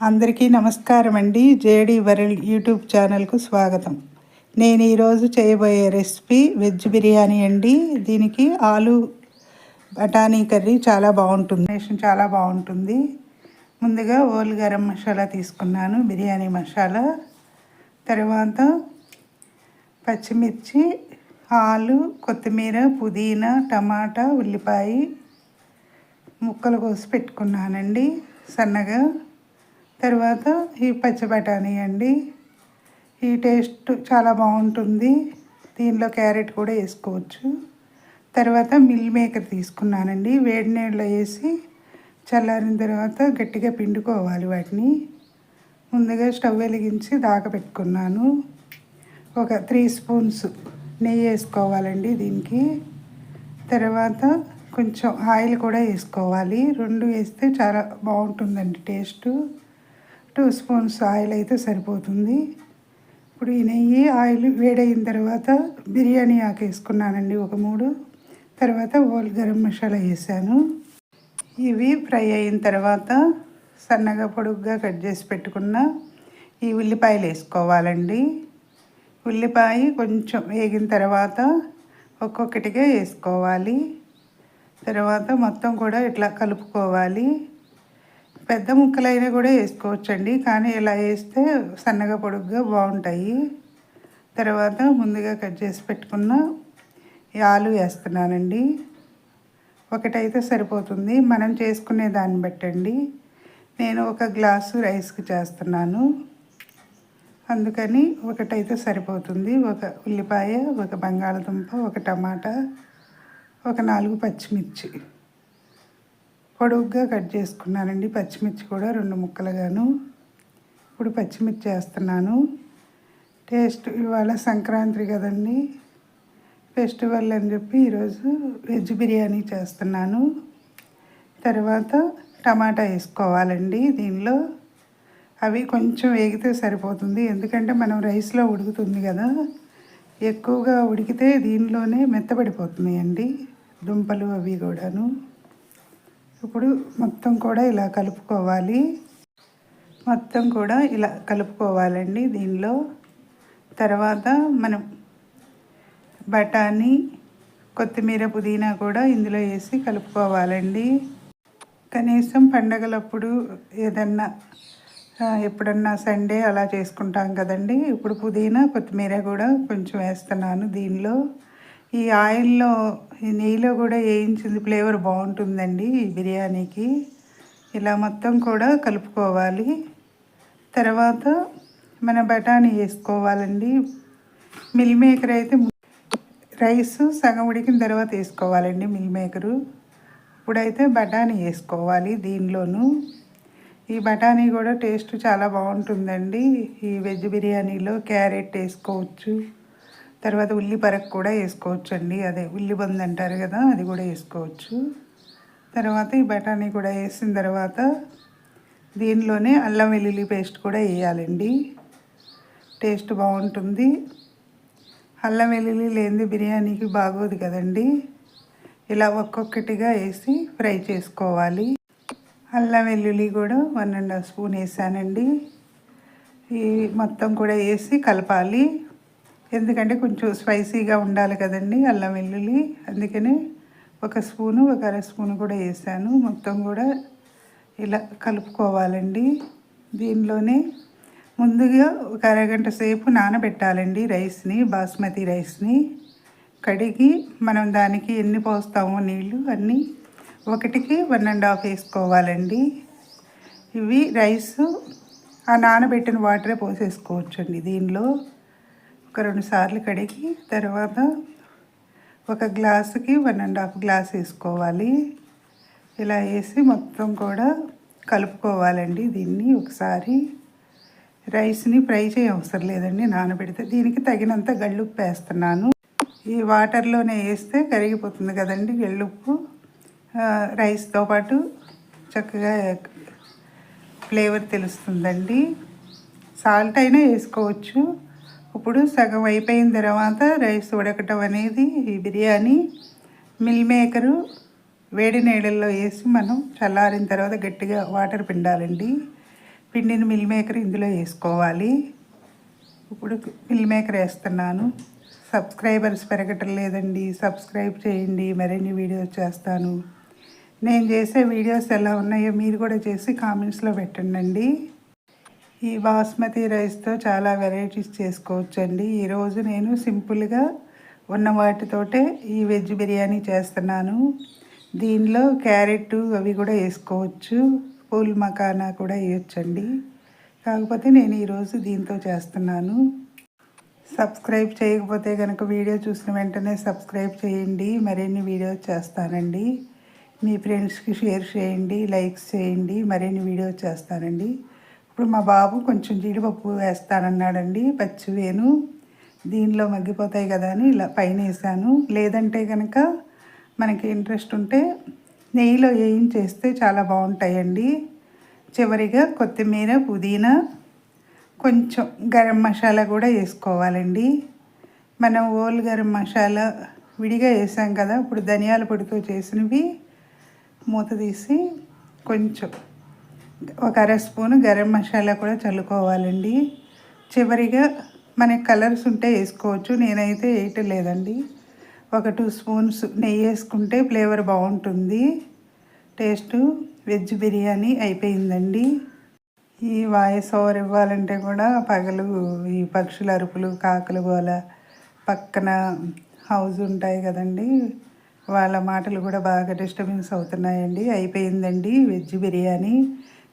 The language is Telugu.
అందరికీ నమస్కారం అండి జేడీ వరల్డ్ యూట్యూబ్ ఛానల్కు స్వాగతం. నేను ఈరోజు చేయబోయే రెసిపీ వెజ్ బిర్యానీ అండి. దీనికి ఆలు బఠానీ కర్రీ చాలా బాగుంటుంది. నేషన్ చాలా బాగుంటుంది. ముందుగా ఓల్ గరం మసాలా తీసుకున్నాను బిర్యానీ మసాలా. తర్వాత పచ్చిమిర్చి ఆలు కొత్తిమీర పుదీనా టమాటా ఉల్లిపాయ ముక్కలు కోసి పెట్టుకున్నానండి. సన్నగా తర్వాత ఈ పచ్చి బఠానీ అండి. ఈ టేస్ట్ చాలా బాగుంటుంది. దీనిలో క్యారెట్ కూడా వేసుకోవచ్చు. తర్వాత మిల్ మేకర్ తీసుకున్నానండి. వేడి నీళ్ళలో వేసి చల్లారిన తర్వాత గట్టిగా పిండుకోవాలి వాటిని. ముందుగా స్టవ్ వెలిగించి దాకపెట్టుకున్నాను ఒక త్రీ స్పూన్స్ నెయ్యి వేసుకోవాలండి దీనికి. తర్వాత కొంచెం ఆయిల్ కూడా వేసుకోవాలి. రెండు వేస్తే చాలా బాగుంటుందండి టేస్ట్. టూ స్పూన్స్ ఆయిల్ అయితే సరిపోతుంది. ఇప్పుడు ఈ నెయ్యి ఆయిల్ వేడైన తర్వాత బిర్యానీ ఆకు వేసుకున్నానండి ఒక మూడు. తర్వాత ఓల్ గరం మసాలా వేసాను. ఇవి ఫ్రై అయిన తర్వాత సన్నగా పొడుగ్గా కట్ చేసి పెట్టుకున్న ఈ ఉల్లిపాయలు వేసుకోవాలండి. ఉల్లిపాయ కొంచెం వేగిన తర్వాత ఒక్కొక్కటిగా వేసుకోవాలి. తర్వాత మొత్తం కూడా ఇట్లా కలుపుకోవాలి. పెద్ద ముక్కలైనా కూడా వేసుకోవచ్చండి. కానీ ఇలా వేస్తే సన్నగా పొడుగ్గా బాగుంటాయి. తర్వాత ముందుగా కట్ చేసి పెట్టుకున్న ఆలు వేస్తున్నానండి. ఒకటైతే సరిపోతుంది. మనం చేసుకునే దాన్ని బట్టండి. నేను ఒక గ్లాసు రైస్కి చేస్తున్నాను. అందుకని ఒకటైతే సరిపోతుంది. ఒక ఉల్లిపాయ ఒక బంగాళదుంప ఒక టమాటా ఒక నాలుగు పచ్చిమిర్చి. పొడుగ్గా కట్ చేసుకున్నానండి. పచ్చిమిర్చి కూడా రెండు ముక్కలుగాను. ఇప్పుడు పచ్చిమిర్చి వేస్తున్నాను టేస్ట్ ఇవాళ సంక్రాంతి కదండి. ఫెస్టివల్ అని చెప్పి ఈరోజు వెజ్ బిర్యానీ చేస్తున్నాను. తర్వాత టమాటా వేసుకోవాలండి దీనిలో. అవి కొంచెం వేగితే సరిపోతుంది. ఎందుకంటే మనం రైస్లో ఉడుకుతుంది కదా. ఎక్కువగా ఉడికితే దీనిలోనే మెత్తబడిపోతున్నాయండి దుంపలు అవి కూడాను. ఇప్పుడు మొత్తం కూడా ఇలా కలుపుకోవాలి. మొత్తం కూడా ఇలా కలుపుకోవాలండి దీనిలో. తర్వాత మనం బఠానీ కొత్తిమీర పుదీనా కూడా ఇందులో వేసి కలుపుకోవాలండి. కనీసం పండగలప్పుడు ఏదన్నా ఎప్పుడన్నా సండే అలా చేసుకుంటాం కదండి. ఇప్పుడు పుదీనా కొత్తిమీర కూడా కొంచెం వేస్తున్నాను దీనిలో. ఈ ఆయిల్లో ఈ నెయ్యిలో కూడా వేయించింది. ఫ్లేవర్ బాగుంటుందండి ఈ బిర్యానీకి. ఇలా మొత్తం కూడా కలుపుకోవాలి. తర్వాత మన బఠానీ వేసుకోవాలండి. మిల్ మేకర్ అయితే రైస్ సగం ఉడికిన తర్వాత వేసుకోవాలండి మిల్ మేకరు. ఇప్పుడైతే బఠానీ వేసుకోవాలి దీనిలోను. ఈ బఠానీ కూడా టేస్ట్ చాలా బాగుంటుందండి. ఈ వెజ్ బిర్యానీలో క్యారెట్ వేసుకోవచ్చు. తర్వాత ఉల్లి పరకు కూడా వేసుకోవచ్చు అండి అదే ఉల్లి బంద్ అంటారు కదా అది కూడా వేసుకోవచ్చు. తర్వాత ఈ బఠానీ కూడా వేసిన తర్వాత దీనిలోనే అల్లం వెల్లుల్లి పేస్ట్ కూడా వేయాలండి. టేస్ట్ బాగుంటుంది. అల్లం వెల్లుల్లి లేనిది బిర్యానీకి బాగోదు కదండి. ఇలా ఒక్కొక్కటిగా వేసి ఫ్రై చేసుకోవాలి. అల్లం వెల్లుల్లి కూడా వన్ అండ్ హాఫ్ స్పూన్ వేసానండి. ఈ మొత్తం కూడా వేసి కలపాలి. ఎందుకంటే కొంచెం స్పైసీగా ఉండాలి కదండి అల్లం వెల్లుల్లి. అందుకని ఒక స్పూను ఒక అర స్పూను కూడా వేసాను. మొత్తం కూడా ఇలా కలుపుకోవాలండి. దీనిలోనే ముందుగా ఒక అరగంట సేపు నానబెట్టాలండి రైస్ని బాస్మతి రైస్ని. కడిగి మనం దానికి ఎన్ని పోస్తామో నీళ్ళు అన్నీ ఒకటికి వన్ అండ్ హాఫ్ వేసుకోవాలండి. ఇవి రైస్ ఆ నానబెట్టిన వాటరే పోసేసుకోవచ్చండి దీనిలో. ఒక రెండు సార్లు కడిగి తర్వాత ఒక గ్లాసుకి వన్ అండ్ హాఫ్ గ్లాస్ వేసుకోవాలి. ఇలా వేసి మొత్తం కూడా కలుపుకోవాలండి దీన్ని ఒకసారి. రైస్ని ఫ్రై చేయ అవసరం లేదండి నానబెడితే. దీనికి తగినంత గళ్ళుప్పు వేస్తున్నాను. ఈ వాటర్లోనే వేస్తే కరిగిపోతుంది కదండి గళ్ళుప్పు. రైస్తో పాటు చక్కగా ఫ్లేవర్ తెలుస్తుందండి. సాల్ట్ అయినా వేసుకోవచ్చు. ఇప్పుడు సగం అయిపోయిన తర్వాత రైస్ ఉడకటం అనేది ఈ బిర్యానీ మిల్ మేకరు వేడి నీళ్ళల్లో వేసి మనం చల్లారిన తర్వాత గట్టిగా వాటర్ పిండాలండి. పిండిని మిల్ మేకర్ ఇందులో వేసుకోవాలి. ఇప్పుడు మిల్ మేకర్ వేస్తున్నాను. సబ్స్క్రైబర్స్ పెరగటం లేదండి. సబ్స్క్రైబ్ చేయండి. మరిన్ని వీడియోస్ చేస్తాను. నేను చేసే వీడియోస్ ఎలా ఉన్నాయో మీరు కూడా చేసి కామెంట్స్లో పెట్టండి ఈ బాస్మతి రైస్తో చాలా వెరైటీస్ చేసుకోవచ్చండి. ఈరోజు నేను సింపుల్గా ఉన్న వాటితోటే ఈ వెజ్ బిర్యానీ చేస్తున్నాను. దీనిలో క్యారెట్ అవి కూడా వేసుకోవచ్చు. పూల్ మకానా కూడా వేయొచ్చండి. కాకపోతే నేను ఈరోజు దీంతో చేస్తున్నాను. సబ్స్క్రైబ్ చేయకపోతే కనుక వీడియో చూసిన వెంటనే సబ్స్క్రైబ్ చేయండి. మరిన్ని వీడియోస్ చేస్తానండి. మీ ఫ్రెండ్స్కి షేర్ చేయండి. లైక్స్ చేయండి. మరిన్ని వీడియోస్ చేస్తానండి. ఇప్పుడు మా బాబు కొంచెం జీడిపప్పు వేస్తానన్నాడండి పచ్చివేను దీనిలో మగ్గిపోతాయి కదా అని ఇలా పైన వేసాను. లేదంటే కనుక మనకి ఇంట్రెస్ట్ ఉంటే నెయ్యిలో వేయించేస్తే చాలా బాగుంటాయండి. చివరిగా కొత్తిమీర పుదీనా కొంచెం గరం మసాలా కూడా వేసుకోవాలండి. మనం ఓల్ గరం మసాలా విడిగా వేసాం కదా ఇప్పుడు ధనియాల పొడితో చేసినవి మూత తీసి కొంచెం ఒక అర స్పూను గరం మసాలా కూడా చల్లుకోవాలండి. చివరిగా మనకి కలర్స్ ఉంటే వేసుకోవచ్చు నేనైతే వేయటం లేదండి ఒక టూ స్పూన్స్ నెయ్యి వేసుకుంటే ఫ్లేవర్ బాగుంటుంది. టేస్ట్ వెజ్ బిర్యానీ అయిపోయిందండి. ఈ వాయిస్ ఓవర్ ఇవ్వాలంటే కూడా పగలు ఈ పక్షుల అరుపులు కాకులు గోల పక్కన హౌస్ ఉంటాయి కదండి. వాళ్ళ మాటలు కూడా బాగా డిస్టర్బెన్స్ అవుతున్నాయండి. అయిపోయిందండి వెజ్ బిర్యానీ.